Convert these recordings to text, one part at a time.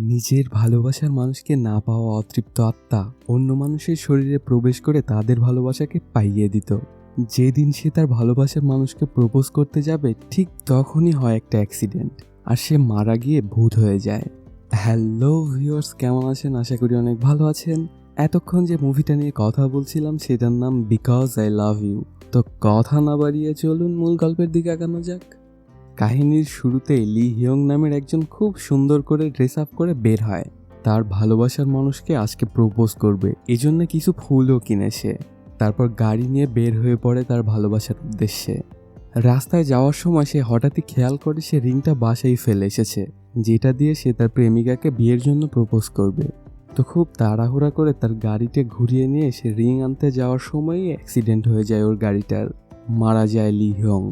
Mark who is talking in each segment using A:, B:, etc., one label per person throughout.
A: নিজের ভালোবাসার মানুষকে না পাওয়া অতৃপ্ত আত্মা অন্য মানুষের শরীরে প্রবেশ করে তাদের ভালোবাসাকে পাইয়ে দিত। যেদিন সে তার ভালোবাসার মানুষকে প্রপোজ করতে যাবে, ঠিক তখনই হয় একটা অ্যাক্সিডেন্ট। আর সে মারা গিয়ে ভূত হয়ে যায়। হ্যালো ভিউয়ার্স, কেমন আছেন? আশা করি অনেক ভালো আছেন। এতক্ষণ যে মুভিটা নিয়ে কথা বলছিলাম, সেটার নাম বিকজ আই লাভ ইউ। তো কথা না বাড়িয়ে চলুন, মূল গল্পের দিকে আগানো যাক। কাহিনীর শুরুতে লি হিয়ং নামের একজন খুব সুন্দর করে ড্রেস আপ করে বের হয়। তার ভালোবাসার মানুষকে আজকে প্রপোজ করবে, এজন্য কিছু ফুলও কিনেছে তারপর গাড়ি নিয়ে বের হয়ে পড়ে তার ভালোবাসার উদ্দেশ্যে। রাস্তায় যাওয়ার সময় সে হঠাৎই খেয়াল করে সে রিংটা বাসায় ফেলে এসেছে, যেটা দিয়ে সে তার প্রেমিকাকে বিয়ের জন্য প্রপোজ করবে। তো খুব তাড়াহুড়া করে তার গাড়িতে ঘুরিয়ে নিয়ে সে রিং আনতে যাওয়ার সময়ই অ্যাক্সিডেন্ট হয়ে যায় ওর গাড়িটার। মারা যায় লি হিয়ং।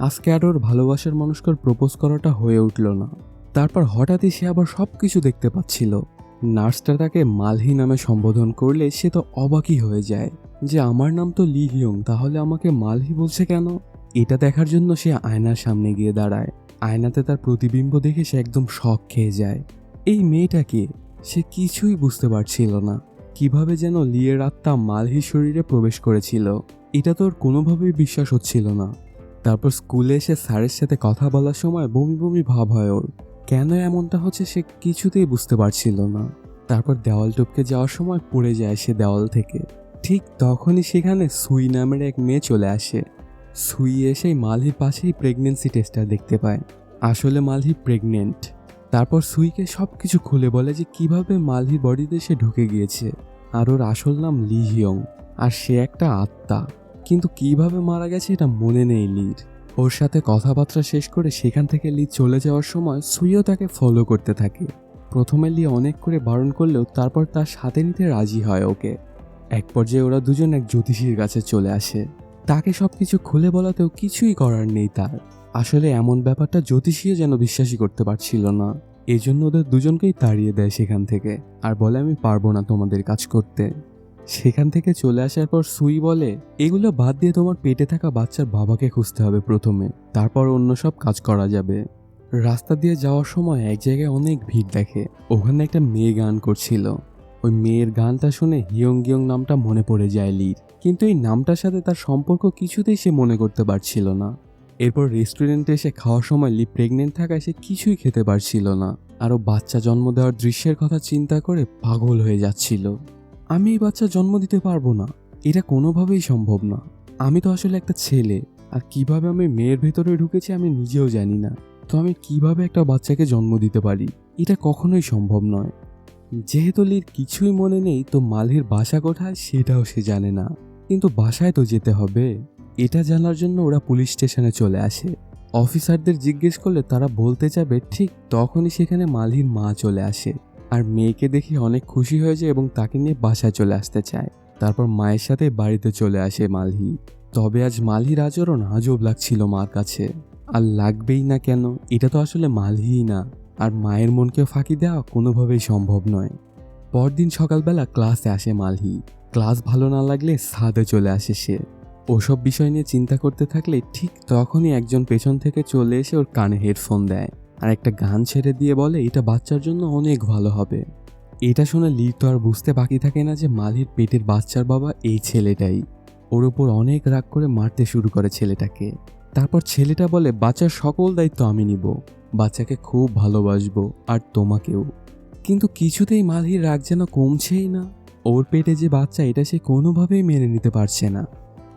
A: আজকে আর ওর ভালোবাসার মানুষকে প্রপোজ করাটা হয়ে উঠল না। তারপর হঠাৎই সে আবার সব কিছু দেখতে পাচ্ছিল। নার্সটা তাকে মালহি নামে সম্বোধন করলে সে তো অবাকই হয়ে যায় যে, আমার নাম তো লি হিয়ং, তাহলে আমাকে মালহি বলছে কেন? এটা দেখার জন্য সে আয়নার সামনে গিয়ে দাঁড়ায়। আয়নাতে তার প্রতিবিম্ব দেখে সে একদম শখ খেয়ে যায়। এই মেয়েটাকে সে কিছুই বুঝতে পারছিল না। কীভাবে যেন লিয়ের আত্মা মালহি শরীরে প্রবেশ করেছিল। এটা তো তোর কোনোভাবেই বিশ্বাস হচ্ছিল না। তারপর স্কুলে এসে স্যারের সাথে কথা বলার সময় বমি বমি ভাব হয় ওর। কেন এমনটা হচ্ছে সে কিছুতেই বুঝতে পারছিল না। তারপর দেওয়াল টপকে যাওয়ার সময় পড়ে যায় সে দেওয়াল থেকে। ঠিক তখনই সেখানে সুই নামের এক মেয়ে চলে আসে। সুই এসেই মালহির পাশেই প্রেগনেন্সি টেস্টটা দেখতে পায়। আসলে মালহি প্রেগনেন্ট তারপর সুইকে সব কিছু খুলে বলে যে কীভাবে মালহির বডিতে সে ঢুকে গিয়েছে। আর ওর আসল নাম লিহিয়ং আর সে একটা আত্মা। কিন্তু কীভাবে মারা গেছে এটা মনে নেই লির। ওর সাথে কথাবার্তা শেষ করে সেখান থেকে লি চলে যাওয়ার সময় সুইও তাকে ফলো করতে থাকে। প্রথমে লি অনেক করে বারণ করলেও তারপর তার সাথে নিতে রাজি হয় ওকে। এক পর্যায়ে ওরা দুজন এক জ্যোতিষীর কাছে চলে আসে। তাকে সব কিছু খুলে বলাতেও কিছুই করার নেই তার। আসলে এমন ব্যাপারটা জ্যোতিষীও যেন বিশ্বাসই করতে পারছিল না। এজন্য ওদের দুজনকেই তাড়িয়ে দেয় সেখান থেকে। আর বলে, আমি পারব না তোমাদের কাজ করতে। সেখান থেকে চলে আসার পর সুই বলে, এগুলো বাদ দিয়ে তোমার পেটে থাকা বাচ্চার বাবাকে খুঁজতে হবে প্রথমে। তারপর অন্য সব কাজ করা যাবে। রাস্তা দিয়ে যাওয়ার সময় এক জায়গায় অনেক ভিড় দেখে। ওখানে একটা মেয়ে গান করছিল। ওই মেয়ের গানটা শুনে হিয়ং গিয়ং নামটা মনে পড়ে যায় লির। কিন্তু এই নামটার সাথে তার সম্পর্ক কিছুতেই সে মনে করতে পারছিল না। এরপর রেস্টুরেন্টে এসে খাওয়ার সময় লি প্রেগনেন্ট থাকায় সে কিছুই খেতে পারছিল না। আরও বাচ্চা জন্ম দেওয়ার দৃশ্যের কথা চিন্তা করে পাগল হয়ে যাচ্ছিল। আমি এই বাচ্চা জন্ম দিতে পারব না। এটা কোনোভাবেই সম্ভব না। আমি তো আসলে একটা ছেলে। আর কীভাবে আমি মেয়ের ভেতরে ঢুকেছি আমি নিজেও জানি না। তো আমি কীভাবে একটা বাচ্চাকে জন্ম দিতে পারি? এটা কখনোই সম্ভব নয়। যেহেতু লির কিছুই মনে নেই, তো মালহির বাসা কোথায় সেটাও সে জানে না। কিন্তু বাসায় তো যেতে হবে। এটা জানার জন্য ওরা পুলিশ স্টেশনে চলে আসে। অফিসারদের জিজ্ঞেস করলে তারা বলতে যাবে, ঠিক তখনই সেখানে মালহির মা চলে আসে। আর মেয়েকে দেখে অনেক খুশি হয়ে যায় এবং তাকে নিয়ে বাসায় চলে আসতে চায়। তারপর মায়ের সাথে বাড়িতে চলে আসে মালহি। তবে আজ মালহির আচরণ আজব লাগছিল মার কাছে। আর লাগবেই না কেন, এটা তো আসলে মালহিই না। আর মায়ের মনকে ফাঁকি দেওয়া কোনোভাবেই সম্ভব নয়। পরদিন সকালবেলা ক্লাসে আসে মালহি। ক্লাস ভালো না লাগলে ছাদে চলে আসে সে। ওসব বিষয় নিয়ে চিন্তা করতে থাকলে ঠিক তখনই একজন পেছন থেকে চলে এসে ওর কানে হেডফোন দেয়। আর একটা গান ছেড়ে দিয়ে বলে, এটা বাচ্চার জন্য অনেক ভালো হবে। এটা শুনে লির তো আর বুঝতে বাকি থাকে না যে মালির পেটের বাচ্চার বাবা এই ছেলেটাই। ওর ওপর অনেক রাগ করে মারতে শুরু করে ছেলেটাকে। তারপর ছেলেটা বলে, বাচ্চার সকল দায়িত্ব আমি নিব। বাচ্চাকে খুব ভালোবাসবো আর তোমাকেও। কিন্তু কিছুতেই মালহির রাগ যেন কমছেই না। ওর পেটে যে বাচ্চা, এটা সে কোনোভাবেই মেনে নিতে পারছে না।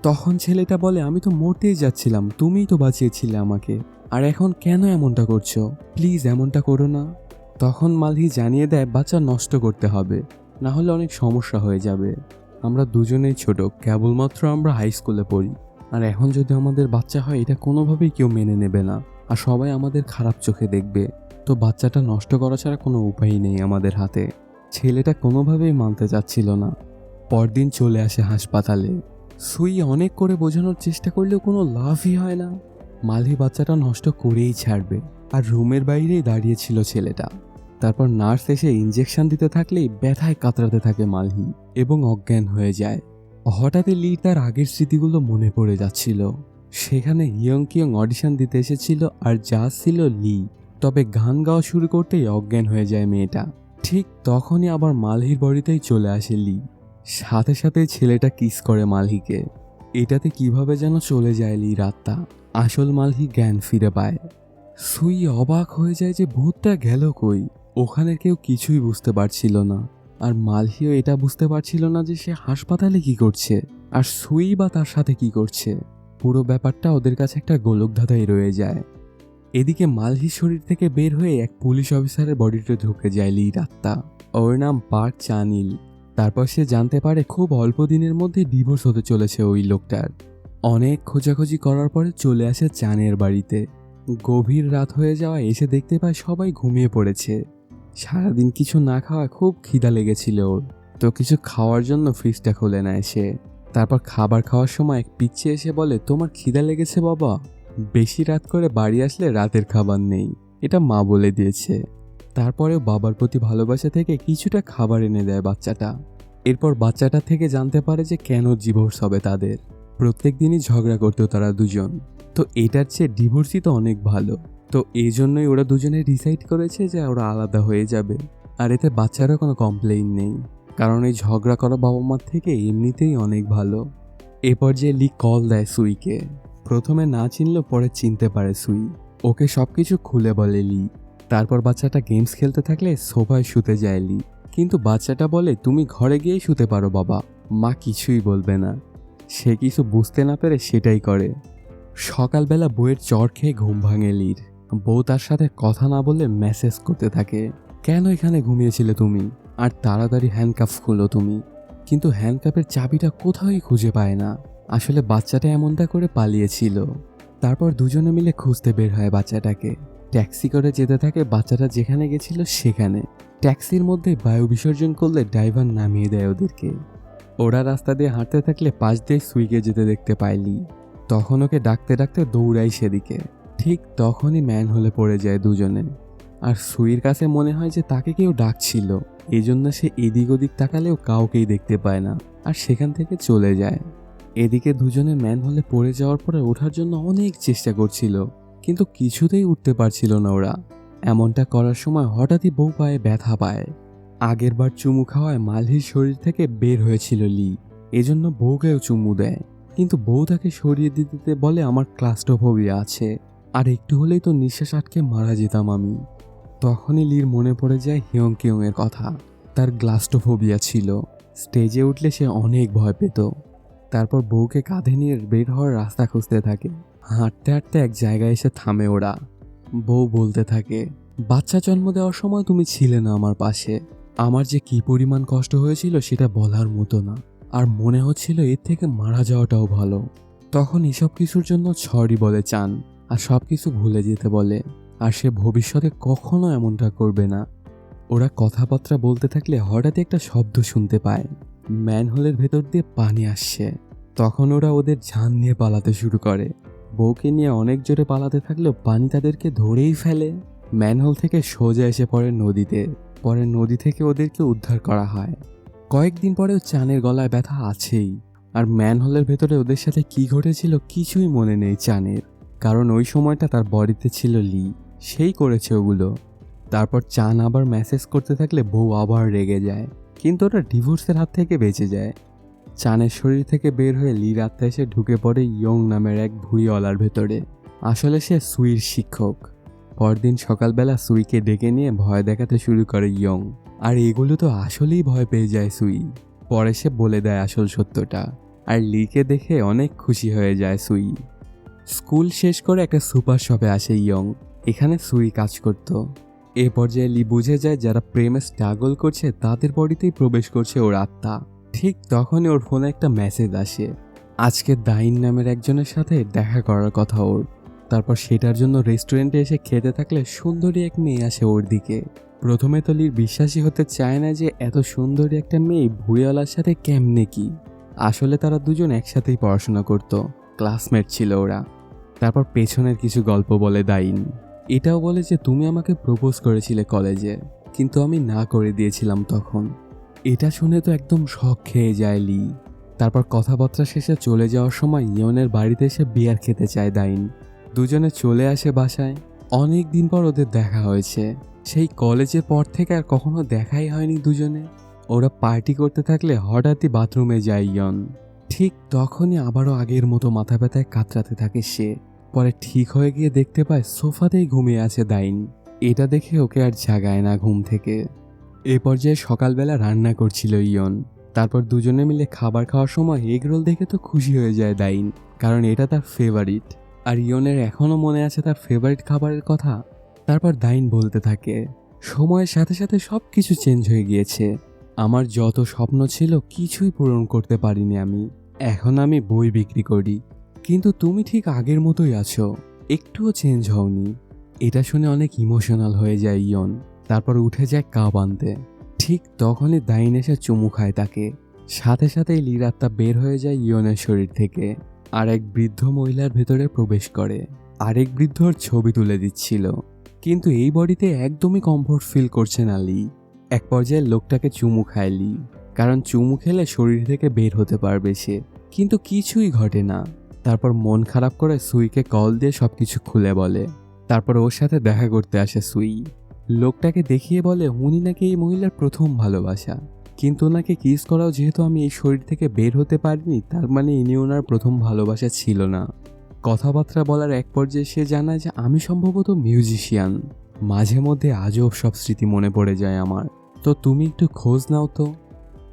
A: তখন ছেলেটা বলে, আমি তো মরতেই যাচ্ছিলাম। তুমিই তো বাঁচিয়েছিলে আমাকে। আর এখন কেন এমনটা করছ? প্লিজ এমনটা করো না। তখন মালহি জানিয়ে দেয়, বাচ্চা নষ্ট করতে হবে, না হলে অনেক সমস্যা হয়ে যাবে। আমরা দুজনেই ছোট, কেবলমাত্র আমরা হাই স্কুলে পড়ি। আর এখন যদি আমাদের বাচ্চা হয়, এটা কোনোভাবেই কেউ মেনে নেবে না। আর সবাই আমাদের খারাপ চোখে দেখবে। তো বাচ্চাটা নষ্ট করা ছাড়া কোনো উপায়ই নেই আমাদের হাতে। ছেলেটা কোনোভাবেই মানতে চাচ্ছিল না। পরদিন চলে আসে হাসপাতালে। সুই অনেক করে বোঝানোর চেষ্টা করলেও কোনো লাভই হয় না। মালহি বাচ্চাটা নষ্ট করেই ছাড়বে। আর রুমের বাইরেই দাঁড়িয়েছিল ছেলেটা। তারপর নার্স এসে ইঞ্জেকশন দিতে থাকলেই ব্যথায় কাতরাতে থাকে মালহি এবং অজ্ঞান হয়ে যায়। হঠাৎই লি তার আগের স্মৃতিগুলো মনে পড়ে যাচ্ছিল। সেখানে ইয়ং কিয়ং অডিশন দিতে এসেছিল আর যা ছিল লি। তবে গান গাওয়া শুরু করতেই অজ্ঞান হয়ে যায় মেয়েটা। ঠিক তখনই আবার মালহির বাড়িতেই চলে আসে লি। সাথে সাথে ছেলেটা কিস করে মালহিকে। এটাতে কীভাবে যেন চলে যায় লি রাতটা। আসল মালহি জ্ঞান ফিরে পায়। সুই অবাক হয়ে যায় যে ভূতটা গেল কই? ওখানে কেউ কিছুই বুঝতে পারছিল না। আর মালহিও এটা বুঝতে পারছিল না যে সে হাসপাতালে কি করছে। আর সুই বা তার সাথে কি করছে? পুরো ব্যাপারটা ওদের কাছে একটা গোলকধাঁধাই রয়ে যায়। এদিকে মালহির শরীর থেকে বের হয়ে এক পুলিশ অফিসারের বডিতে ঢুকে যায় লি রাত্তা ওর নাম পার্ক চানিল। তারপর সে জানতে পারে খুব অল্প দিনের মধ্যে ডিভোর্স হতে চলেছে ওই লোকটার। অনেক খোঁজাখুঁজি করার পরে চলে আসে চানের বাড়িতে। গভীর রাত হয়ে যাওয়া এসে দেখতে পায় সবাই ঘুমিয়ে পড়েছে। সারাদিন কিছু না খাওয়া খুব খিদা লেগেছিল ওর। তো কিছু খাওয়ার জন্য ফ্রিজটা খুলে নেয় সে। তারপর খাবার খাওয়ার সময় এক পিচ্ছে এসে বলে, তোমার খিদা লেগেছে বাবা। বেশি রাত করে বাড়ি আসলে রাতের খাবার নেই। এটা মা বলে দিয়েছে। তারপরে বাবার প্রতি ভালোবাসা থেকে কিছুটা খাবার এনে দেয় বাচ্চাটা। এরপর বাচ্চাটা থেকে জানতে পারে যে কেন ডিভোর্স হবে তাদের। প্রত্যেক দিনই ঝগড়া করতো তারা দুজন। তো এটার চেয়ে ডিভোর্সই তো অনেক ভালো। তো এই জন্যই ওরা দুজনে ডিসাইড করেছে যে ওরা আলাদা হয়ে যাবে। আর এতে বাচ্চারও কোনো কমপ্লেইন নেই। কারণ এই ঝগড়া করা বাবা মার থেকে এমনিতেই অনেক ভালো। এরপর যে লি কল দেয় সুইকে। প্রথমে না চিনলেও পরে চিনতে পারে সুই। ওকে সব কিছু খুলে বলে লি। তারপর বাচ্চাটা গেমস খেলতে থাকলে সোফায় শুতে যায় লি। কিন্তু বাচ্চাটা বলে, তুমি ঘরে গিয়েই শুতে পারো বাবা। মা কিছুই বলবে না। সে কিছু বুঝতে না পেরে সেটাই করে। সকালবেলা বইয়ের চর খেয়ে ঘুম ভাঙে লির। বউ তার সাথে কথা না বললে মেসেজ করতে থাকে। কেন এখানে ঘুমিয়েছিলে তুমি? আর তাড়াতাড়ি হ্যান্ডকাফ খুলো তুমি। কিন্তু হ্যান্ডকাফের চাবিটা কোথাওই খুঁজে পায় না। আসলে বাচ্চাটা এমনটা করে পালিয়েছিল। তারপর দুজনে মিলে খুঁজতে বের হয় বাচ্চাটাকে। ট্যাক্সি করে যেতে থাকে বাচ্চাটা যেখানে গেছিল সেখানে। ট্যাক্সির মধ্যে বায়ু বিসর্জন করলে ড্রাইভার নামিয়ে দেয় ওদেরকে। ওরা রাস্তা দিয়ে হাঁটতে থাকলে পাশ দিয়ে সুইগে যেতে দেখতে পাইলি। তখন ওকে ডাকতে ডাকতে দৌড়াই সেদিকে। ঠিক তখনই ম্যান হলে পড়ে যায় দুজনে। আর সুইর কাছে মনে হয় যে তাকে কেউ ডাকছিল। জন্য সে এদিক ওদিক তাকালেও কাউকেই দেখতে পায় না আর সেখান থেকে চলে যায়। এদিকে দুজনে ম্যান হলে পড়ে যাওয়ার পরে ওঠার জন্য অনেক চেষ্টা করছিল, কিন্তু কিছুতেই উঠতে পারছিল না ওরা। এমনটা করার সময় হঠাৎই বউ পায়ে ব্যথা পায়। আগের বার চুমু খাওয়ায় মালহির শরীর থেকে বের হয়েছিল লি। এজন্য বউকেও চুমু দেয়। কিন্তু বউ তাকে সরিয়ে দিতে দিতে বলে, আমার ক্লাস্টোফোবিয়া আছে। আর একটু হলেই তো নিঃশ্বাস আটকে মারা যেতাম আমি। তখনই লির মনে পড়ে যায় হিয়ং কিয়ং এর কথা। তার গ্লাস্টোফোবিয়া ছিল। স্টেজে উঠলে সে অনেক ভয় পেত। তারপর বউকে কাঁধে নিয়ে বের হওয়ার রাস্তা খুঁজতে থাকে। হাঁটতে হাঁটতে এক জায়গায় এসে থামে ওরা। বউ বলতে থাকে, বাচ্চা জন্ম দেওয়ার সময় তুমি ছিলে না আমার পাশে। আমার যে কি পরিমাণ কষ্ট হয়েছিল সেটা বলার মতো না। আর মনে হচ্ছিল এর থেকে মারা যাওয়াটাও ভালো। তখন এসব কিছুর জন্য ছড়ি বলে চান, আর সব কিছু ভুলে যেতে বলে। আর সে ভবিষ্যতে কখনো এমনটা করবে না। ওরা কথাবার্তা বলতে থাকলে হঠাৎ একটা শব্দ শুনতে পায়। ম্যানহোলের ভেতর দিয়ে পানি আসছে। তখন ওরা ওদের ঝান নিয়ে পালাতে শুরু করে। বউকে নিয়ে অনেক জোরে পালাতে থাকলেও পানি তাদেরকে ধরেই ফেলে। ম্যানহোল থেকে সোজা এসে পড়ে নদীতে। পরে নদী থেকে ওদেরকে উদ্ধার করা হয়। কয়েকদিন পরেও চানের গলায় ব্যথা আছেই। আর ম্যানহোলের ভেতরে ওদের সাথে কি ঘটেছিল কিছুই মনে নেই চানের। কারণ ওই সময়টা তার বডিতে ছিল লি। সেই করেছে ওগুলো। তারপর চান আবার মেসেজ করতে থাকলে বউ আবার রেগে যায়। কিন্তু ওটা ডিভোর্সের হাত থেকে বেঁচে যায়। চানের শরীর থেকে বের হয়ে লি রাত্রে এসে ঢুকে পড়ে ইয়ং নামের এক ভুঁড়িওয়ালার ভেতরে। আসলে সে সুইর শিক্ষক। পরদিন সকালবেলা সুইকে ডেকে নিয়ে ভয় দেখাতে শুরু করে ইয়ং। আর এগুলো তো আসলেই ভয় পেয়ে যায় সুই। পরে সে বলে দেয় আসল সত্যটা। আর লিকে দেখে অনেক খুশি হয়ে যায় সুই। স্কুল শেষ করে একটা সুপার শপে আসে ইয়ং। এখানে সুই কাজ করত। এ পর্যায়ে লি বুঝে যায় যারা প্রেমে স্ট্রাগল করছে, তাদের বডিতেই প্রবেশ করছে ওর আত্মা। ঠিক তখনই ওর ফোনে একটা মেসেজ আসে। আজকে দাইন নামের একজনের সাথে দেখা করার কথা ওর। তারপর সেটার জন্য রেস্টুরেন্টে এসে খেতে থাকলে সুন্দরী এক মেয়ে আসে ওর দিকে। প্রথমে তো লির বিশ্বাসই হতে চায় না যে এত সুন্দরী একটা মেয়ে ভুঁড়িওয়ালার সাথে কেমনে কি। আসলে তারা দুজন একসাথেই পড়াশোনা করত ক্লাসমেট ছিল ওরা। তারপর পেছনের কিছু গল্প বলে দাইন। এটাও বলে যে তুমি আমাকে প্রপোজ করেছিলে কলেজে কিন্তু আমি না করে দিয়েছিলাম তখন। এটা শুনে তো একদম শখ খেয়ে যায় লি। তারপর কথাবার্তা শেষে চলে যাওয়ার সময় ইয়নের বাড়িতে এসে বিয়ার খেতে চায় দাইন। দুজনে চলে আসে বাসায়। অনেক দিন পর ওদের দেখা হয়েছে। সেই কলেজের পর থেকে আর কখনো দেখাই হয়নি দুজনে। ওরা পার্টি করতে থাকলে হঠাৎই বাথরুমে যায় ইয়ন। ঠিক তখনই আবারও আগের মতো মাথা ব্যথায় কাতরাতে থাকে সে। পরে ঠিক হয়ে গিয়ে দেখতে পায় সোফাতেই ঘুমিয়ে আছে দাইন। এটা দেখে ওকে আর জাগায় না ঘুম থেকে। এ পর্যায়ে সকালবেলা রান্না করছিল ইয়ন। তারপর দুজনে মিলে খাবার খাওয়ার সময় এগরোল দেখে তো খুশি হয়ে যায় দাইন। কারণ এটা তার ফেভারিট আর ইয়নের এখনও মনে আছে তার ফেভারিট খাবারের কথা, তারপর দাইন বলতে থাকে, সময়ের সাথে সাথে সব কিছু চেঞ্জ হয়ে গিয়েছে। আমার যত স্বপ্ন ছিল কিছুই পূরণ করতে পারিনি আমি। এখন আমি বই বিক্রি করি। কিন্তু তুমি ঠিক আগের মতোই আছো, একটুও চেঞ্জ হওনি। এটা শুনে অনেক ইমোশনাল হয়ে যায় ইয়ন। তারপর উঠে যায় কাপ আনতে। ঠিক তখনই দাইন এসে চুমু খায় তাকে। সাথে সাথেই লির আত্মা বের হয়ে যায় ইয়নের শরীর থেকে। আর এক বৃদ্ধ মহিলার ভেতরে প্রবেশ করে। আরেক বৃদ্ধর ছবি তুলে দিচ্ছিল। কিন্তু এই বডিতে একদমই কমফোর্ট ফিল করছে না লি। এক পর্যায়ে লোকটাকে চুমু খায় লি। কারণ চুমু খেলে শরীর থেকে বের হতে পারবে সে। কিন্তু কিছুই ঘটে না। তারপর মন খারাপ করে সুইকে কল দিয়ে সবকিছু খুলে বলে। তারপর ওর সাথে দেখা করতে আসে সুই। লোকটাকে দেখিয়ে বলে, উনি নাকি এই মহিলার প্রথম ভালোবাসা। কিন্তু ওনাকে কিস করাও যেহেতু আমি এই শরীর থেকে বের হতে পারিনি, তার মানে ইনি ওনার প্রথম ভালোবাসা ছিল না। কথাবার্তা বলার এক পর্যায়ে সে জানায় যে আমি সম্ভবত মিউজিশিয়ান মাঝে মধ্যে আজও সব স্মৃতি মনে পড়ে যায় আমার। তো তুমি একটু খোঁজ নাও তো।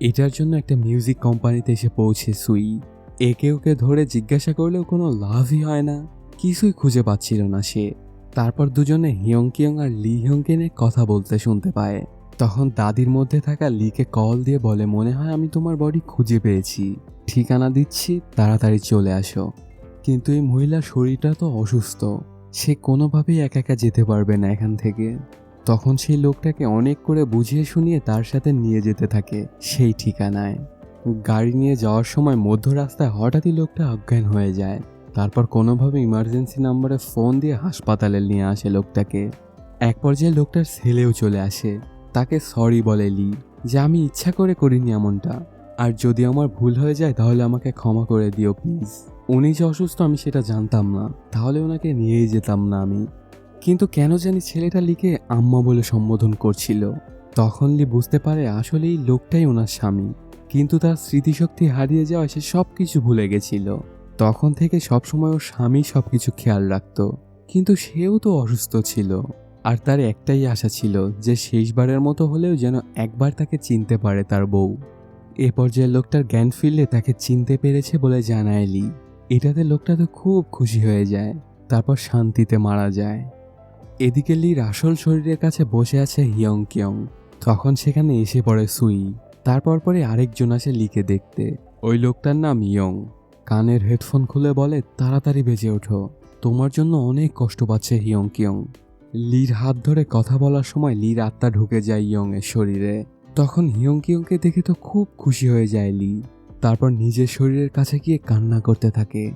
A: এটার জন্য একটা মিউজিক কোম্পানিতে এসে পৌঁছে সুই। একে ওকে ধরে জিজ্ঞাসা করলেও কোনো লাভই হয় না। কিছুই খুঁজে পাচ্ছিল না সে। তারপর দুজনে হিয়ং কিয়ং আর লি হিয়ংকে কথা বলতে শুনতে পায়। তখন দাদির মধ্যে থাকা লিকে কল দিয়ে বলে, মনে হয় আমি তোমার বডি খুঁজে পেয়েছি। ঠিকানা দিচ্ছি, তাড়াতাড়ি চলে আসো। কিন্তু এই মহিলার শরীরটা তো অসুস্থ। সে কোনোভাবেই একা একা যেতে পারবে না এখান থেকে। তখন সেই লোকটাকে অনেক করে বুঝিয়ে শুনিয়ে তার সাথে নিয়ে যেতে থাকে সেই ঠিকানায়। গাড়ি নিয়ে যাওয়ার সময় মধ্য রাস্তায় হঠাৎই লোকটা অজ্ঞান হয়ে যায়। তারপর কোনোভাবে ইমার্জেন্সি নাম্বারে ফোন দিয়ে হাসপাতালে নিয়ে আসে লোকটাকে। এক পর্যায়ে লোকটার ছেলেও চলে আসে। তাকে সরি বলে লি যে আমি ইচ্ছা করে করিনি এমনটা। আর যদি আমার ভুল হয়ে যায় তাহলে আমাকে ক্ষমা করে দিও প্লিজ উনি যে অসুস্থ আমি সেটা জানতাম না, তাহলে ওনাকে নিয়েই যেতাম না আমি। কিন্তু কেন জানি ছেলেটা লিকে আম্মা বলে সম্বোধন করছিল। তখন লি বুঝতে পারে আসলেই লোকটাই ওনার স্বামী। কিন্তু তার স্মৃতিশক্তি হারিয়ে যাওয়ায় সে সব কিছু ভুলে গেছিল। তখন থেকে সবসময় ওর স্বামী সব কিছু খেয়াল রাখতো। কিন্তু সেও তো অসুস্থ ছিল। আর তার একটাই আশা ছিল যে শেষবারের মতো হলেও যেন একবার তাকে চিনতে পারে তার বউ। এ পর্যায়ে লোকটার জ্ঞান ফিরলে তাকে চিনতে পেরেছে বলে জানায় লি। এটাতে লোকটা তো খুব খুশি হয়ে যায়, তারপর শান্তিতে মারা যায়। এদিকে লির আসল শরীরের কাছে বসে আছে হিয়ং কিয়ং। তখন সেখানে এসে পড়ে সুই। তারপর পরে আরেকজন আসে লিকে দেখতে। ওই লোকটার নাম ইয়ং। কানের হেডফোন খুলে বলে, তাড়াতাড়ি বেজে ওঠো। তোমার জন্য অনেক কষ্ট পাচ্ছে হিয়ং কিয়ং। লির হাত ধরে কথা বলার সময় লির আত্মা ঢুকে যায় ইয়ং এর শরীরে। তখন হিয়ং কিয়ংকে দেখে তো খুব খুশি হয়ে যায় লি তারপর নিজের শরীরের কাছে গিয়ে কান্না করতে থাকে।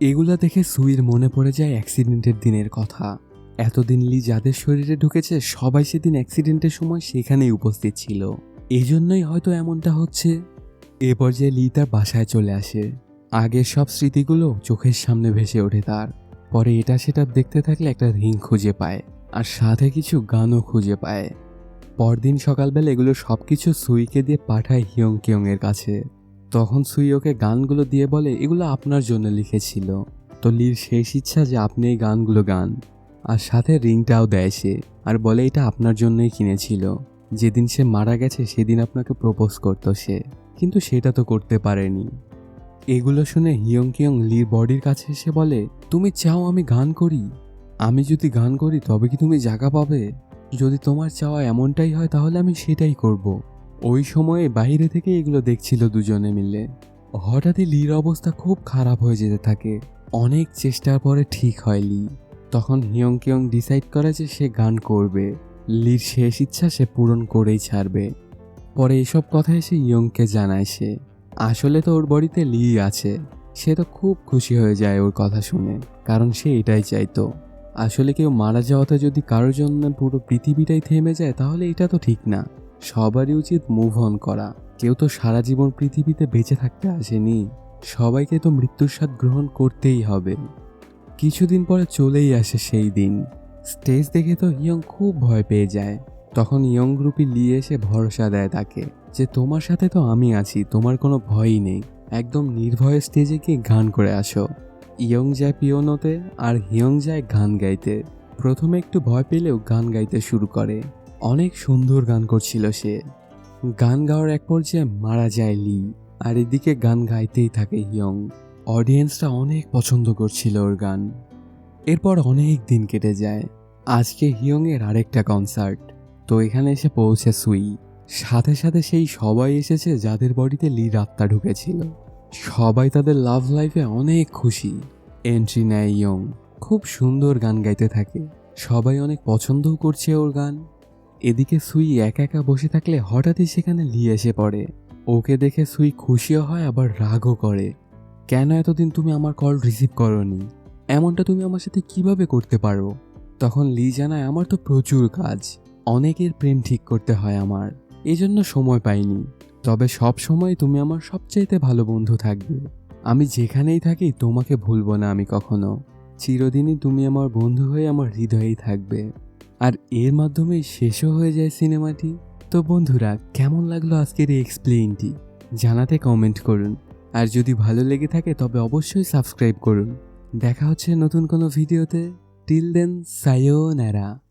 A: এগুলা দেখে সুইর মনে পড়ে যায় অ্যাক্সিডেন্টের দিনের কথা। এতদিন লি যাদের শরীরে ঢুকেছে, সবাই সেদিন অ্যাক্সিডেন্টের সময় সেখানেই উপস্থিত ছিল। এজন্যই হয়তো এমনটা হচ্ছে। এ পর্যায়ে লি তার বাসায় চলে আসে। আগের সব স্মৃতিগুলো চোখের সামনে ভেসে ওঠে তার। পরে এটা সেটা দেখতে থাকলে একটা রিং খুঁজে পায়, আর সাথে কিছু গানও খুঁজে পায়। পরদিন সকালবেলা এগুলো সব কিছু সুইকে দিয়ে পাঠায় হিয়ং কিয়ং এর কাছে। তখন সুই ওকে গানগুলো দিয়ে বলে, এগুলো আপনার জন্য লিখেছিল। তো লির শেষ ইচ্ছা যে আপনি এই গানগুলো গান। আর সাথে রিংটাও দেয় সে, আর বলে, এটা আপনার জন্যই কিনেছিল। যেদিন সে মারা গেছে, সেদিন আপনাকে প্রপোজ করতো সে। কিন্তু সেটা তো করতে পারেনি। এগুলো শুনে হিয়ং কিয়ং লির বডির কাছে এসে বলে, তুমি চাও আমি গান করি? আমি যদি গান করি, তবে কি তুমি জায়গা পাবে? যদি তোমার চাওয়া এমনটাই হয়, তাহলে আমি সেটাই করব। ওই সময়ে বাইরে থেকে এগুলো দেখছিল দুজনে মিলে। হঠাৎই লির অবস্থা খুব খারাপ হয়ে যেতে থাকে। অনেক চেষ্টার পরে ঠিক হয় লি। তখন হিয়ং কিয়ং ডিসাইড করে যে সে গান করবে। লির শেষ ইচ্ছা সে পূরণ করেই ছাড়বে। পরে এসব কথা এসে ইয়ংকে জানায় সে। আসলে তো ওর বাড়িতে লি আছে। সে তো খুব খুশি হয়ে যায় ওর কথা শুনে, কারণ সে এটাই চাইতো। আসলে কেউ মারা যাওয়াতে যদি কারোর জন্য পুরো পৃথিবীটাই থেমে যায়, তাহলে এটা তো ঠিক না। সবারই উচিত মুভ অন করা। কেউ তো সারা জীবন পৃথিবীতে বেঁচে থাকতে আসেনি। সবাইকে তো মৃত্যুর স্বাদ গ্রহণ করতেই হবে। কিছুদিন পরে চলেই আসে সেই দিন। স্টেজ দেখে তো ইয়ং খুব ভয় পেয়ে যায়। তখন ইয়ং গ্রুপি লি এসে ভরসা দেয় তাকে যে তোমার সাথে তো আমি আছি, তোমার কোনো ভয়ই নেই। একদম নির্ভয়ে স্টেজে গিয়ে গান করে আসো। ইয়ং যায় পিওনোতে আর হিয়ং যায় গান গাইতে। প্রথমে একটু ভয় পেলেও গান গাইতে শুরু করে। অনেক সুন্দর গান করছিল সে। গান গাওয়ার এক পর্যায়ে মারা যায় লি আর এদিকে গান গাইতেই থাকে হিয়ং। অডিয়েন্সটা অনেক পছন্দ করছিল ওর গান। এরপর অনেক দিন কেটে যায়। আজকে হিয়ংয়ের আরেকটা কনসার্ট। তো এখানে এসে পৌঁছে সুই সাথে সাথে সেই সবাই এসেছে যাদের বডিতে লির আত্মা ঢুকেছিল। সবাই তাদের লাভ লাইফে অনেক খুশি। এন্ট্রি নেয় ইয়ং খুব সুন্দর গান গাইতে থাকে। সবাই অনেক পছন্দও করছে ওর গান। এদিকে সুই একা একা বসে থাকলে হঠাৎই সেখানে লি এসে পড়ে। ওকে দেখে সুই খুশিও হয়, আবার রাগও করে। কেন এতদিন তুমি আমার কল রিসিভ করনি? এমনটা তুমি আমার সাথে কীভাবে করতে পারো? তখন লি জানায়, আমার তো প্রচুর কাজ। অনেকের প্রেম ঠিক করতে হয় আমার। এজন্য সময় পাইনি। তবে সব সময় তুমি আমার সবচাইতে ভালো বন্ধু থাকবে। আমি যেখানেই থাকি তোমাকে ভুলবো না আমি কখনো। চিরদিনই তুমি আমার বন্ধু হয়ে আমার হৃদয়েই থাকবে। আর এর মাধ্যমেই শেষও হয়ে যায় সিনেমাটি। তো বন্ধুরা, কেমন লাগল আজকের এই এক্সপ্লেইনটি জানাতে কমেন্ট করুন। আর যদি ভালো লেগে থাকে তবে অবশ্যই সাবস্ক্রাইব করুন। দেখা হচ্ছে নতুন কোনো ভিডিওতে টিল দেন সায়োনারা